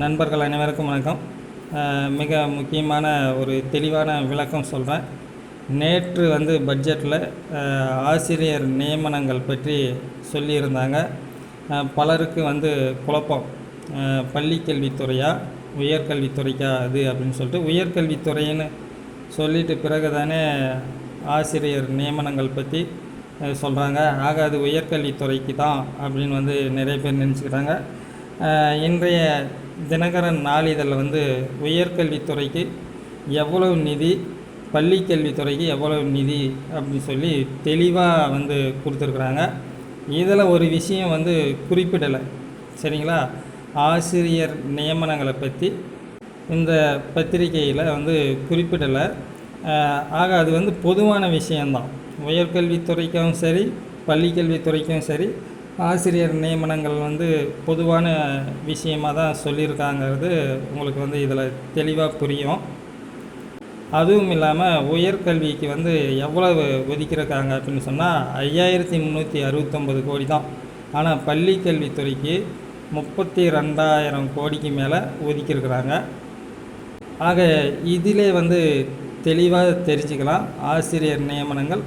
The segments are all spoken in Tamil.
நண்பர்கள் அனைவருக்கும் வணக்கம். மிக முக்கியமான ஒரு தெளிவான விளக்கம் சொல்கிறேன் நேற்று வந்து பட்ஜெட்டில் ஆசிரியர் நியமனங்கள் பற்றி சொல்லியிருந்தாங்க. பலருக்கு வந்து குழப்பம். பள்ளிக்கல்வித்துறையா உயர்கல்வித்துறைக்கா அது அப்படின்னு சொல்லிட்டு உயர்கல்வித்துறைன்னு சொல்லிட்டு பிறகு தானே ஆசிரியர் நியமனங்கள் பற்றி சொல்கிறாங்க ஆக அது உயர்கல்வித்துறைக்கு தான் அப்படின்னு வந்து நிறைய பேர் நினச்சிக்கிறாங்க இன்றைய தினகரன் நாளிதழில் வந்து உயர்கல்வித்துறைக்கு எவ்வளவு நிதி பள்ளிக்கல்வித்துறைக்கு எவ்வளவு நிதி அப்படின்னு சொல்லி தெளிவாக வந்து கொடுத்துருக்குறாங்க. இதில் ஒரு விஷயம் வந்து குறிப்பிடலை. சரிங்களா? ஆசிரியர் நியமனங்களை பற்றி இந்த பத்திரிகையில் வந்து குறிப்பிடலை. ஆக அது வந்து பொதுவான விஷயந்தான் உயர்கல்வித்துறைக்கும் சரி பள்ளிக்கல்வித்துறைக்கும் சரி ஆசிரியர் நியமனங்கள் வந்து பொதுவான விஷயமாக தான் சொல்லியிருக்காங்கிறது உங்களுக்கு வந்து இதில் தெளிவாக புரியும். அதுவும் இல்லாமல் உயர்கல்விக்கு வந்து எவ்வளவு ஒதுக்கியிருக்காங்க அப்படின்னு சொன்னால் ஐயாயிரத்தி முந்நூற்றி அறுபத்தொம்பது கோடி தான். ஆனால் பள்ளி கல்வித்துறைக்கு முப்பத்தி ரெண்டாயிரம் கோடிக்கு மேலே ஒதுக்கியிருக்கிறாங்க. ஆக இதிலே வந்து தெளிவாக தெரிஞ்சுக்கலாம். ஆசிரியர் நியமனங்கள்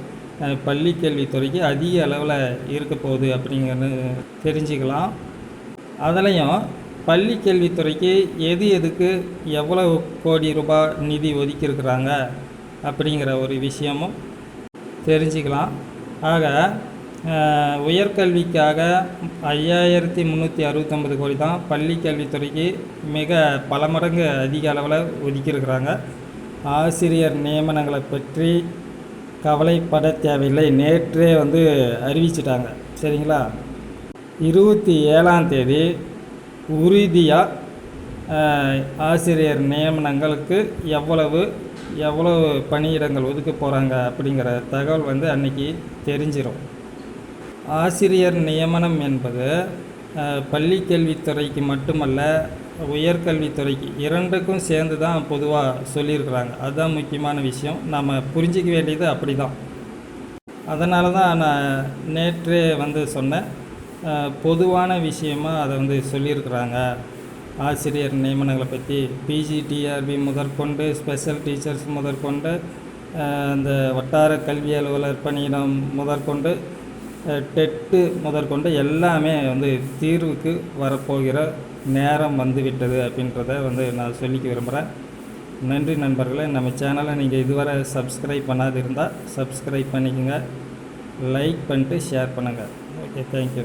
பள்ளி கல்வித்துறைக்கு அதிக அளவில் இருக்க போகுது அப்படிங்கிறது தெரிஞ்சுக்கலாம். அதுலேயும் பள்ளி கல்வித்துறைக்கு எது எதுக்கு எவ்வளவு கோடி ரூபாய் நிதி ஒதுக்கியிருக்கிறாங்க அப்படிங்கிற ஒரு விஷயமும் தெரிஞ்சுக்கலாம். ஆக உயர்கல்விக்காக ஐயாயிரத்தி முந்நூற்றி அறுபத்தொம்பது கோடி தான் பள்ளி கல்வித்துறைக்கு மிக பல மடங்கு அதிக அளவில் ஒதுக்கியிருக்கிறாங்க. ஆசிரியர் நியமனங்களை பற்றி கவலைப்பட தேவையில்லை. நேற்றே வந்து அறிவிச்சிட்டாங்க. சரிங்களா? இருபத்தி ஏழாம் தேதி உறுதியாக ஆசிரியர் நியமனங்களுக்கு எவ்வளவு எவ்வளவு பணியிடங்கள் ஒதுக்க போகிறாங்க அப்படிங்கிற தகவல் வந்து அன்றைக்கி தெரிஞ்சிடும் ஆசிரியர் நியமனம் என்பது பள்ளிக்கல்வித்துறைக்கு கல்வித்துறைக்கு மட்டுமல்ல உயர்கல்வித்துறைக்கு இரண்டுக்கும் சேர்ந்து தான் பொதுவாக சொல்லியிருக்கிறாங்க. அதுதான் முக்கியமான விஷயம். நம்ம புரிஞ்சிக்க வேண்டியது அப்படி தான் அதனால தான் நான் நேற்றே வந்து சொன்னேன். பொதுவான விஷயமா அதை வந்து சொல்லியிருக்கிறாங்க. ஆசிரியர் நியமனங்களை பற்றி பிஜி டிஆர்பி முதற்கொண்டு ஸ்பெஷல் டீச்சர்ஸ் முதற்கொண்டு அந்த வட்டார கல்வி அலுவலர் பணியிடம் முதற்கொண்டு டெட்டு முதற்கொண்டு எல்லாமே வந்து தீர்வுக்கு வரப்போகிற நேரம் வந்துவிட்டது அப்படின்றத வந்து நான் சொல்லிக்க விரும்புகிறேன் நன்றி நண்பர்களே நம்ம சேனலை நீங்கள் இதுவரை சப்ஸ்கிரைப் பண்ணாது இருந்தால் சப்ஸ்கிரைப் பண்ணிக்கோங்க. லைக் பண்ணிட்டு ஷேர் பண்ணுங்கள் ஓகே தேங்க்யூ